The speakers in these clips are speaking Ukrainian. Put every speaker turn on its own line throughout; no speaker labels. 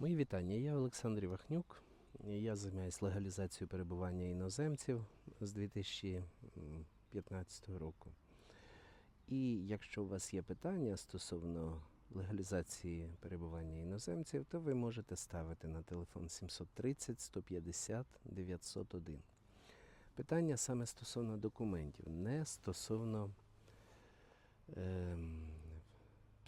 Мої вітання. Я Олександр Івахнюк. Я займаюся легалізацією перебування іноземців з 2015 року. І якщо у вас є питання стосовно легалізації перебування іноземців, то ви можете ставити на телефон 730 150 901. Питання саме стосовно документів, не стосовно ем,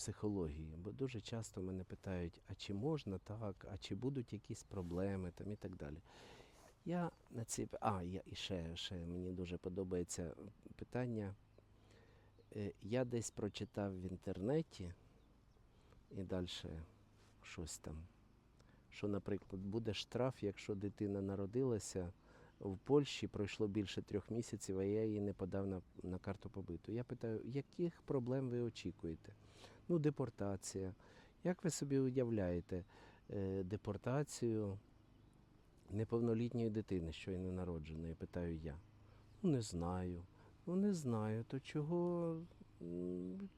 психології. Бо дуже часто мене питають, а чи можна так, а чи будуть якісь проблеми там і так далі. Я на ці а, я і ще, ще мені дуже подобається питання. Е, Я десь прочитав в інтернеті і далі щось там. Що, наприклад, буде штраф, якщо дитина народилася в Польщі, пройшло більше трьох місяців, а я її не подав на, на карту побиту. Я питаю, яких проблем ви очікуєте? Ну, депортація. Як ви собі уявляєте е, депортацію неповнолітньої дитини, щойно народженої, питаю я. Ну, не знаю. Ну, не знаю, то чого,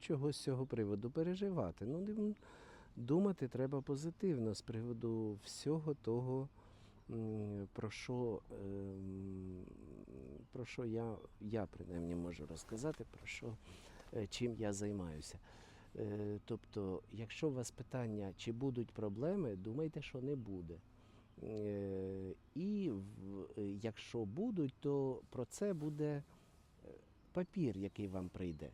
чого з цього приводу переживати? Ну, думати треба позитивно з приводу всього того, про що, ем, про що я, я принаймні можу розказати, про що, е, чим я займаюся. Е, Тобто, якщо у вас питання, чи будуть проблеми, думайте, що не буде. Е, І е, якщо будуть, то про це буде папір, який вам прийде.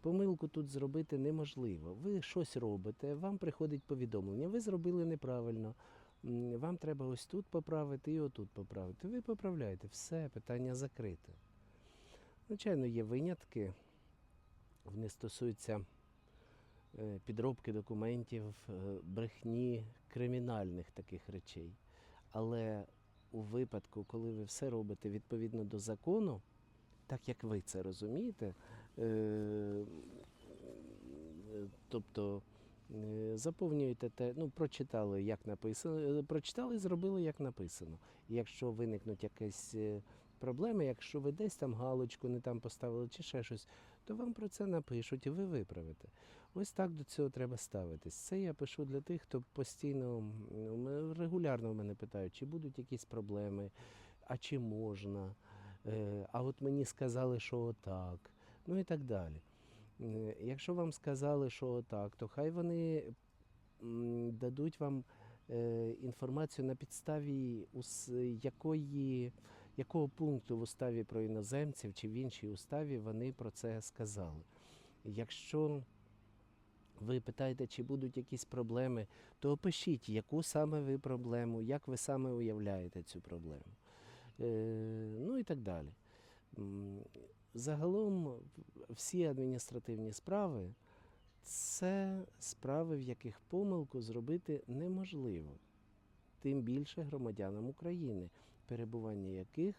Помилку тут зробити неможливо. Ви щось робите, вам приходить повідомлення, ви зробили неправильно. Вам треба ось тут поправити і отут поправити. Ви поправляєте, все, питання закрите. Звичайно, є винятки. Вони стосуються підробки документів, е, брехні, кримінальних таких речей. Але у випадку, коли ви все робите відповідно до закону, так як ви це розумієте, е, е, тобто е, заповнюєте те, ну, прочитали, як написано, е, прочитали і зробили, як написано. Якщо виникнуть якісь е, проблеми, якщо ви десь там галочку не там поставили чи ще щось, то вам про це напишуть і ви виправите. Ось так до цього треба ставитись. Це я пишу для тих, хто постійно регулярно в мене питають, чи будуть якісь проблеми, а чи можна. Е, А от мені сказали, що отак, ну і так далі. Е, Якщо вам сказали, що отак, то хай вони дадуть вам е, інформацію на підставі якої, якого пункту в уставі про іноземців чи в іншій уставі вони про це сказали. Якщо ви питаєте, чи будуть якісь проблеми, то опишіть, яку саме ви проблему, як ви саме уявляєте цю проблему. Е, ну і так далі. Загалом всі адміністративні справи це справи, в яких помилку зробити неможливо, тим більше громадянам України, перебування яких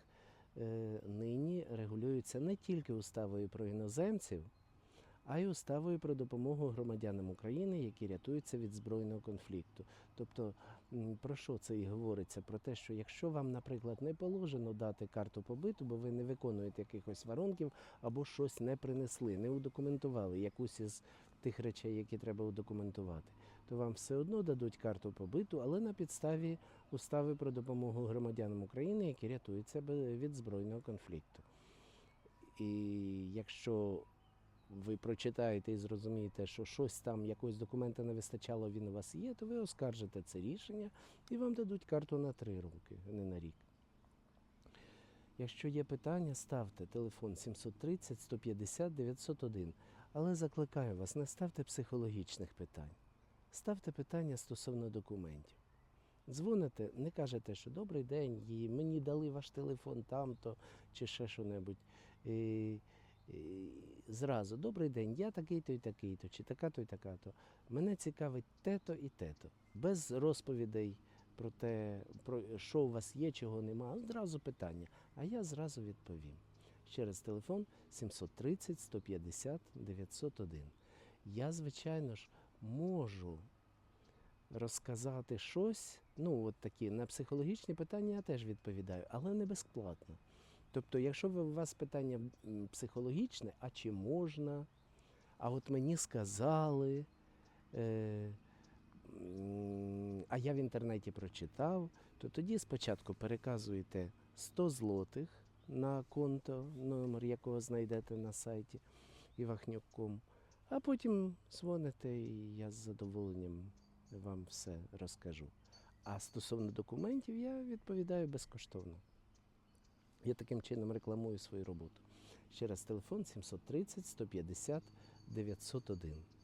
е, нині регулюється не тільки уставою про іноземців, а й уставою про допомогу громадянам України, які рятуються від збройного конфлікту. Тобто, про що це і говориться? Про те, що якщо вам, наприклад, не положено дати карту побиту, бо ви не виконуєте якихось варунків або щось не принесли, не удокументували якусь із тих речей, які треба удокументувати, то вам все одно дадуть карту побиту, але на підставі устави про допомогу громадянам України, які рятуються від збройного конфлікту. І якщо ви прочитаєте і зрозумієте, що щось там, якогось документа не вистачало, він у вас є, то ви оскаржите це рішення і вам дадуть карту на три роки, а не на рік. Якщо є питання, ставте телефон 730 150 901. Але закликаю вас, не ставте психологічних питань. Ставте питання стосовно документів. Дзвоните, не кажете, що добрий день, і мені дали ваш телефон там-то чи ще що-небудь. І, і, зразу, добрий день, я такий-то і такий-то, чи така-то і така-то. Мене цікавить те-то і те-то. Без розповідей про те, про що у вас є, чого нема. Зразу питання. А я зразу відповім. Через телефон 730 150 901. Я, звичайно ж, можу розказати щось, ну, от такі на психологічні питання я теж відповідаю, але не безплатно. Тобто, якщо у вас питання психологічне, а чи можна, а от мені сказали, е, а я в інтернеті прочитав, то тоді спочатку переказуєте 100 злотих на конто, номер якого знайдете на сайті ivahnyuk.com, а потім дзвоните і я з задоволенням вам все розкажу. А стосовно документів я відповідаю безкоштовно. Я таким чином рекламую свою роботу. Ще раз телефон 730 150 901.